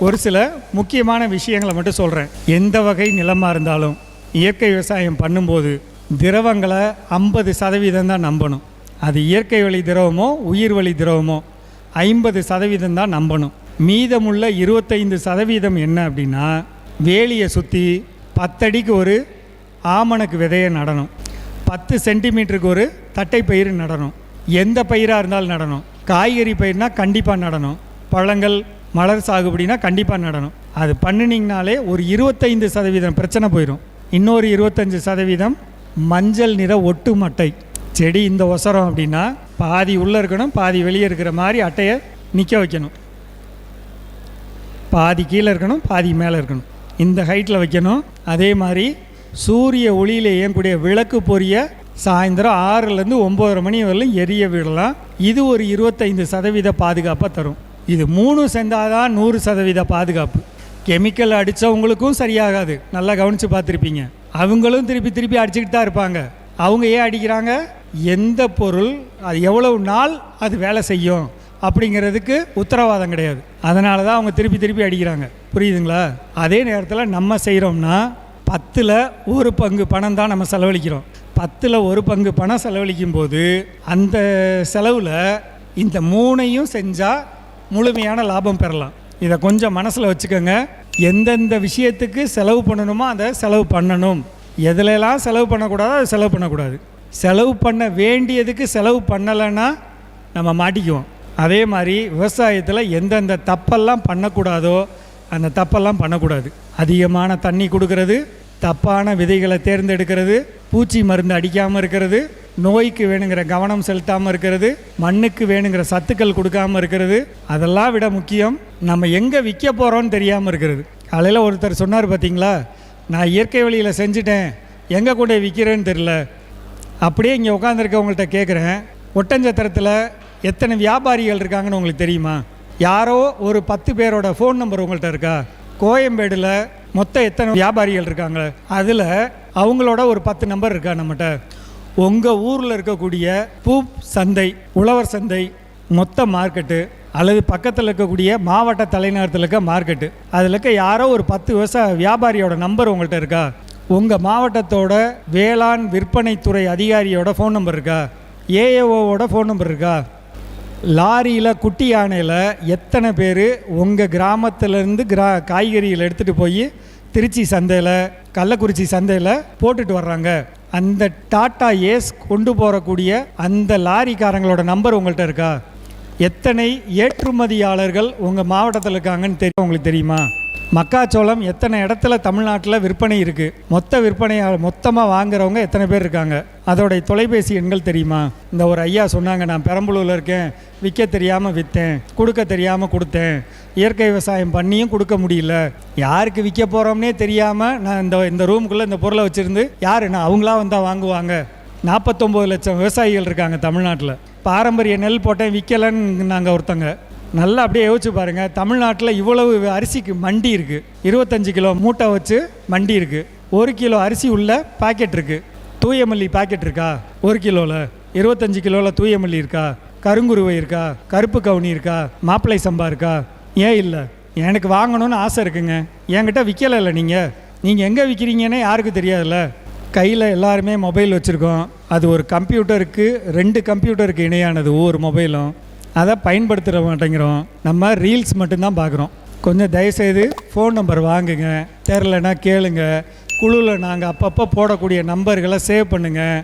ஒரு சில முக்கியமான விஷயங்களை மட்டும் சொல்கிறேன் எந்த வகை நிலமாக இருந்தாலும் இயற்கை விவசாயம் பண்ணும்போது திரவங்களை ஐம்பது சதவீதம் தான் நம்பணும். அது இயற்கை வழி திரவமோ உயிர் வழி திரவமோ ஐம்பது சதவீதம் தான் நம்பணும். மீதமுள்ள இருபத்தைந்து சதவீதம் என்ன அப்படின்னா வேலியை சுற்றி பத்தடிக்கு ஒரு ஆமணக்கு விதையை நடணும். பத்து சென்டிமீட்டருக்கு ஒரு தட்டை பயிர் நடணும். எந்த பயிராக இருந்தாலும் நடணும். காய்கறி பயிர்னால் கண்டிப்பாக நடணும். பழங்கள் மலர் சாகுபடினா கண்டிப்பாக நடணும். அது பண்ணினீங்கனாலே ஒரு இருபத்தைந்து சதவீதம் பிரச்சனை போயிடும் இன்னொரு இருபத்தஞ்சி சதவீதம் மஞ்சள் நிற ஒட்டு மட்டை. செடி இந்த ஒசரம் அப்படின்னா பாதி உள்ளே இருக்கணும் பாதி வெளியே இருக்கிற மாதிரி அட்டையை நிற்க வைக்கணும். பாதி கீழே இருக்கணும் பாதி மேலே இருக்கணும். இந்த ஹைட்டில் வைக்கணும். அதே மாதிரி சூரிய ஒளியில் இயங்கக்கூடிய விளக்கு பொரிய சாயந்தரம் ஆறுலேருந்து ஒம்பதரை மணி வரலும் எரிய விடலாம். இது ஒரு இருபத்தைந்து சதவீத பாதுகாப்பாக தரும். இது மூணு செஞ்சாதான் நூறு சதவீத பாதுகாப்பு. கெமிக்கல் அடித்தவங்களுக்கும் சரியாகாது. நல்லா கவனித்து பார்த்துருப்பீங்க. அவங்களும் திருப்பி திருப்பி அடிச்சுக்கிட்டு தான் இருப்பாங்க. அவங்க ஏன் அடிக்கிறாங்க? எந்த பொருள் அது எவ்வளவு நாள் அது வேலை செய்யும் அப்படிங்கிறதுக்கு உத்தரவாதம் கிடையாது. அதனால தான் அவங்க திருப்பி திருப்பி அடிக்கிறாங்க. புரியுதுங்களா? அதே நேரத்தில் நம்ம செய்கிறோம்னா பத்தில் ஒரு பங்கு பணம் தான் நம்ம செலவழிக்கிறோம். பத்தில் ஒரு பங்கு பணம் செலவழிக்கும் போது அந்த செலவில் இந்த மூணையும் செஞ்சால் முழுமையான லாபம் பெறலாம். இதை கொஞ்சம் மனசில் வச்சுக்கோங்க. எந்தெந்த விஷயத்துக்கு செலவு பண்ணணுமோ அதை செலவு பண்ணணும். எதுலெல்லாம் செலவு பண்ணக்கூடாதோ அதை செலவு பண்ணக்கூடாது. செலவு பண்ண வேண்டியதுக்கு செலவு பண்ணலைன்னா நம்ம மாட்டிக்குவோம். அதே மாதிரி விவசாயத்தில் எந்தெந்த தப்பெல்லாம் பண்ணக்கூடாதோ அந்த தப்பெல்லாம் பண்ணக்கூடாது. அதிகமான தண்ணி கொடுக்கறது தப்பான விதைகளை தேர்ந்தெடுக்கிறது பூச்சி மருந்து அடிக்காமல் இருக்கிறது நோய்க்கு வேணுங்கிற கவனம் செலுத்தாமல் இருக்கிறது மண்ணுக்கு வேணுங்கிற சத்துக்கள் கொடுக்காம இருக்கிறது அதெல்லாம் விட முக்கியம் நம்ம எங்கே விற்க போகிறோம்னு தெரியாமல் இருக்கிறது. காலையில் ஒருத்தர் சொன்னார் பார்த்தீங்களா நான் இயற்கை வழியில் செஞ்சுட்டேன். எங்கே கொண்டு விற்கிறேன்னு தெரில அப்படியே இங்கே உட்காந்துருக்கவங்கள்ட்ட கேட்குறேன் ஒட்டஞ்சத்திரத்தில் எத்தனை வியாபாரிகள் இருக்காங்கன்னு உங்களுக்கு தெரியுமா? யாரோ ஒரு பத்து பேரோட ஃபோன் நம்பர் உங்கள்கிட்ட இருக்கா? கோயம்பேடில் மொத்தம் எத்தனை வியாபாரிகள் இருக்காங்க அதில் அவங்களோட ஒரு பத்து நம்பர் இருக்கா நம்மகிட்ட? உங்கள் ஊரில் இருக்கக்கூடிய பூ சந்தை உழவர் சந்தை மொத்த மார்க்கெட்டு அல்லது பக்கத்தில் இருக்கக்கூடிய மாவட்ட தலைநகரத்தில் இருக்க மார்க்கெட்டு அதில் இருக்க யாரோ ஒரு பத்து விவசாய வியாபாரியோட நம்பர் உங்கள்கிட்ட இருக்கா? உங்கள் மாவட்டத்தோட வேளாண் விற்பனைத்துறை அதிகாரியோட ஃபோன் நம்பர் இருக்கா? ஏஏஓவோட ஃபோன் நம்பர் இருக்கா? லாரியில் குட்டி யானையில் எத்தனை பேர் உங்கள் கிராமத்துலேருந்து கிரா காய்கறிகள் எடுத்துகிட்டு போய் திருச்சி சந்தையில் கள்ளக்குறிச்சி சந்தையில் போட்டுட்டு வர்றாங்க. அந்த டாட்டா ஏஸ் கொண்டு போகக்கூடிய அந்த லாரிக்காரங்களோட நம்பர் உங்கள்கிட்ட இருக்கா? எத்தனை ஏற்றுமதியாளர்கள் உங்கள் மாவட்டத்தில் இருக்காங்கன்னு தெரியும் உங்களுக்கு தெரியுமா? மக்காச்சோளம் எத்தனை இடத்துல தமிழ்நாட்டில் விற்பனை இருக்குது மொத்த விற்பனையால் மொத்தமாக வாங்குறவங்க எத்தனை பேர் இருக்காங்க? அதோடைய தொலைபேசி எண்கள் தெரியுமா? இந்த ஒரு ஐயா சொன்னாங்க நான் பெரம்பலூரில் இருக்கேன். விற்க தெரியாமல் விற்றேன் கொடுக்க தெரியாமல் கொடுத்தேன். இயற்கை விவசாயம் பண்ணியும் கொடுக்க முடியல. யாருக்கு விற்க போகிறோம்னே தெரியாமல் நான் இந்த இந்த ரூமுக்குள்ளே இந்த பொருளை வச்சுருந்து யார்? நான் அவங்களா வந்தால் வாங்குவாங்க. நாற்பத்தொம்போது லட்சம் விவசாயிகள் இருக்காங்க தமிழ்நாட்டில். பாரம்பரிய நெல் போட்டேன் விற்கலன்னு நாங்கள் ஒருத்தங்க. நல்லா அப்படியே யோசிச்சு பாருங்கள் தமிழ்நாட்டில் இவ்வளவு அரிசிக்கு மண்டி இருக்குது இருபத்தஞ்சு கிலோ மூட்டை வச்சு மண்டி இருக்குது ஒரு கிலோ அரிசி உள்ள பாக்கெட் இருக்குது தூயமல்லி பாக்கெட் இருக்கா? ஒரு கிலோவில் இருபத்தஞ்சு கிலோவில் தூயமல்லி இருக்கா? கருங்குருவை இருக்கா? கருப்பு கவுனி இருக்கா? மாப்பிளை சம்பா இருக்கா? ஏன் இல்லை? எனக்கு வாங்கணும்னு ஆசை இருக்குங்க. என்கிட்ட விற்கலைல்ல நீங்கள் நீங்கள் எங்கே விற்கிறீங்கன்னே யாருக்கும் தெரியாதுல்ல? கையில் எல்லாருமே மொபைல் வச்சுருக்கோம். அது ஒரு கம்ப்யூட்டருக்கு ரெண்டு கம்ப்யூட்டருக்கு இணையானது ஒவ்வொரு மொபைலும் அதை பயன்படுத்துகிற மாட்டேங்கிறோம். நம்ம ரீல்ஸ் மட்டும்தான் பார்க்குறோம். கொஞ்சம் தயவுசெய்து ஃபோன் நம்பர் வாங்குங்க. தெரிலனா கேளுங்க. குழுவில் நாங்கள் அப்பப்போ போடக்கூடிய நம்பர்களை சேவ் பண்ணுங்கள்